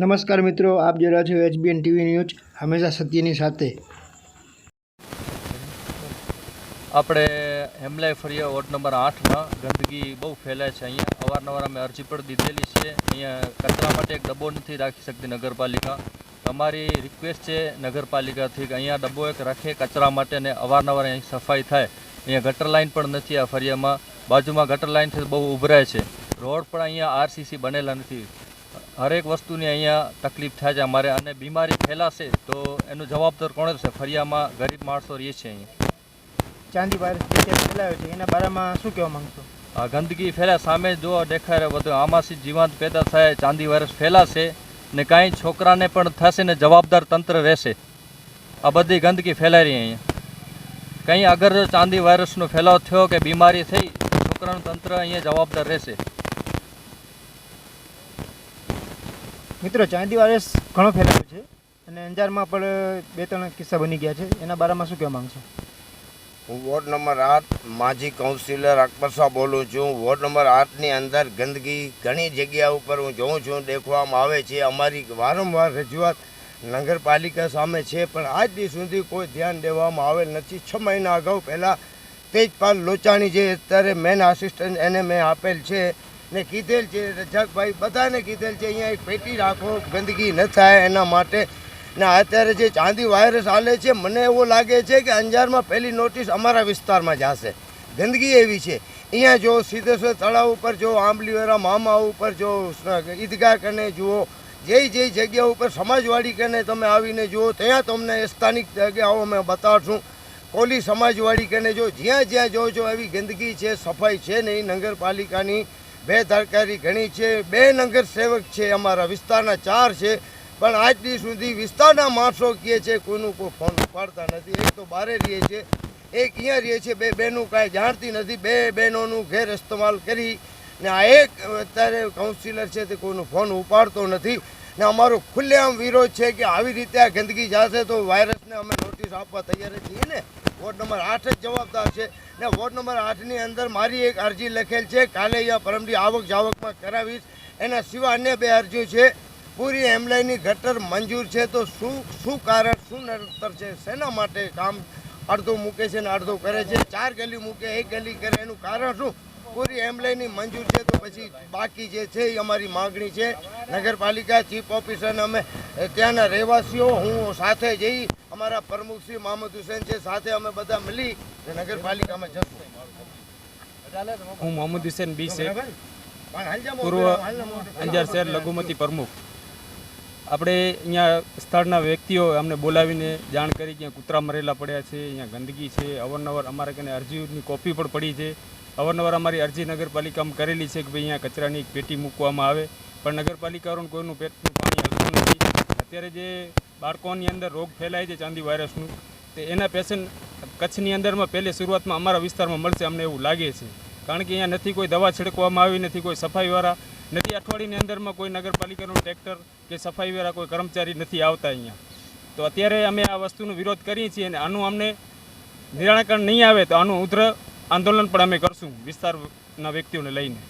નમસ્કાર મિત્રો, આપ જોઈ રહ્યા છો એચબીએન ટીવી ન્યૂઝ, હંમેશા સત્યની સાથે. આપણે હેમલાઈ ફરિયા વોર્ડ નંબર આઠમાં ગંદકી બહુ ફેલાય છે અહીંયા. અવારનવાર અમે અરજી પણ દીધેલી છે. અહીંયા કચરા માટે એક ડબ્બો નથી રાખી શકતી નગરપાલિકા. તમારી રિક્વેસ્ટ છે નગરપાલિકાથી કે અહીંયા ડબ્બો એક રાખે કચરા માટે ને અવારનવાર અહીં સફાઈ થાય. અહીંયા ગટર લાઇન પણ નથી આ ફરિયામાં. બાજુમાં ગટર લાઇનથી બહુ ઉભરાય છે. રોડ પણ અહીંયા આરસીસી બનેલા નથી. હરેક વસ્તુની અહીંયા તકલીફ થાય છે અમારે અને બીમારી ફેલાશે તો એનું જવાબદાર કોણ છે? ફરિયામાં ગરીબ માણસો રહે છે અહીંયા ચાંદી વાયરસ જે ફેલાયો છે એના બારામાં શું કહેવા માંગશો? આ ગંદકી ફેલાય સામે જો દેખાય બધું. આમાંથી જીવાંત પેદા થાય ચાંદી વાયરસ ફેલાશે ને કાંઈ છોકરાને પણ થશે ને જવાબદાર તંત્ર રહેશે. આ બધી ગંદકી ફેલાઈ રહી અહીંયા. કંઈ અગર જો ચાંદી વાયરસનો ફેલાવ થયો કે બીમારી થઈ છોકરાનું તંત્ર અહીંયા જવાબદાર રહેશે. મિત્રો, ચાંદી વાયરસ ઘણો ફેલાયો છે અને અંજારમાં પણ બે ત્રણ કિસ્સા બની ગયા છે. એના બારામાં શું કહેવા માંગશો? હું વોર્ડ નંબર આઠ, માજી કાઉન્સિલર અકબર શાહ બોલું છું. વોર્ડ નંબર આઠની અંદર ગંદકી ઘણી જગ્યા ઉપર હું જોઉં છું, દેખવામાં આવે છે. અમારી વારંવાર રજૂઆત નગરપાલિકા સામે છે, પણ આજ દી સુધી કોઈ ધ્યાન દેવામાં આવેલ નથી. છ મહિના અગાઉ પહેલાં તેજપાલ લોચાણી જે અત્યારે મેન આસિસ્ટન્ટ એને મેં આપેલ છે ને કીધેલ છે, રજાકભાઈ બધાને કીધેલ છે, અહીંયા એક પેટી રાખો, ગંદકી ન થાય એના માટે. ને અત્યારે જે ચાંદી વાયરસ હાલે છે, મને એવું લાગે છે કે અંજારમાં પહેલી નોટિસ અમારા વિસ્તારમાં જશે ગંદકી એવી છે. અહીંયા જો સિદ્ધેશ્વર તળાવ ઉપર જો આંબલીવેરા મામા ઉપર જો ઈદગાહ કને જુઓ જે જે જગ્યા ઉપર સમાજવાડી કને તમે આવીને જુઓ, ત્યાં તમને સ્થાનિક જગ્યાઓ અમે બતાવશું કોલી સમાજવાડી કને જો જ્યાં જ્યાં જો જો એવી ગંદકી છે, સફાઈ છે નહીં, નગરપાલિકાની બેદરકારી ઘણી છે, બે નગર સેવક છે, અમારા વિસ્તારના ચાર છે, પણ આજથી સુધી વિસ્તારના માણસો કહે છે કોઈનું કોઈ ફોન ઉપાડતા નથી. એક તો બારે રહે છે, એક અહીંયા રહીએ છે, બે બહેનો કાંઈ જાણતી નથી. બે બહેનોનું ઘેર ઇસ્તેમાલ કરી ને આ એક અત્યારે કાઉન્સિલર છે તે કોઈનો ફોન ઉપાડતો નથી. ને અમારો ખુલ્લેઆમ વિરોધ છે કે આવી રીતે આ ગંદકી જશે તો વાયરસને અમે નોટિસ આપવા તૈયાર છીએ ને? વોર્ડ નંબર આઠ જ જવાબદાર છે. ને વોર્ડ નંબર આઠની અંદર મારી એક અરજી લખેલ છે. કાલે અહીંયા પરમડી આવક જાવકમાં કરાવીશ. એના સિવાય અન્ય બે અરજીઓ છે. પૂરી એમલાઈની ગટર મંજૂર છે. તો શું શું કારણ, શું નડતર છે? શેના માટે કામ અડધો મૂકે છે ને અડધો કરે છે? ચાર ગલી મૂકે, એક ગલી કરે. એનું કારણ શું? પૂરી એમલાઈની મંજૂર છે તો પછી બાકી જે છે એ અમારી માગણી છે. નગરપાલિકા ચીફ ઓફિસરને અમે ત્યાંના રહેવાસીઓ હું સાથે જઈ અમારા પ્રમુખ શ્રી મોહમ્મદ હુસેન છે સાથે અમે બધા મળી નગરપાલિકામાં જશું. હું મોહમ્મદ હુસેન બી શેખ પૂર્વ અંજાર શહેર લઘુમતી પ્રમુખ. આપણે અહીંયા સ્થળના વ્યક્તિઓ અમને બોલાવીને જાણ કરી કે કૂતરા મરેલા પડ્યા છે અહીંયા ગંદકી છે અવારનવાર અમારે કને અરજીની કોપી પણ પડી છે. અવારનવાર અમારી અરજી નગરપાલિકામાં કરેલી છે કે ભાઈ અહીંયા કચરાની પેટી મૂકવામાં આવે. પણ નગરપાલિકાવાળાનું કોઈનું પેટનું પાણી આવતું નથી. અત્યારે જે બાળકોની અંદર રોગ ફેલાય છે ચાંદી વાયરસનું, તે એના પેશન્ટ કચ્છની અંદરમાં પહેલી શરૂઆતમાં અમારા વિસ્તારમાં મળશે અમને એવું લાગે છે. કારણ કે અહીંયા નથી કોઈ દવા છિડકવામાં આવી, નથી કોઈ સફાઈવાળા, નથી અઠવાડિયાની અંદરમાં કોઈ નગરપાલિકાનું ટ્રેક્ટર કે સફાઈવાળા કોઈ કર્મચારી નથી આવતા અહીંયા. તો અત્યારે અમે આ વસ્તુનો વિરોધ કરીએ છીએ અને આનું અમને નિરાકરણ નહીં આવે તો આનું ઉધ્ર આંદોલન પણ અમે કરશું વિસ્તારના વ્યક્તિઓને લઈને.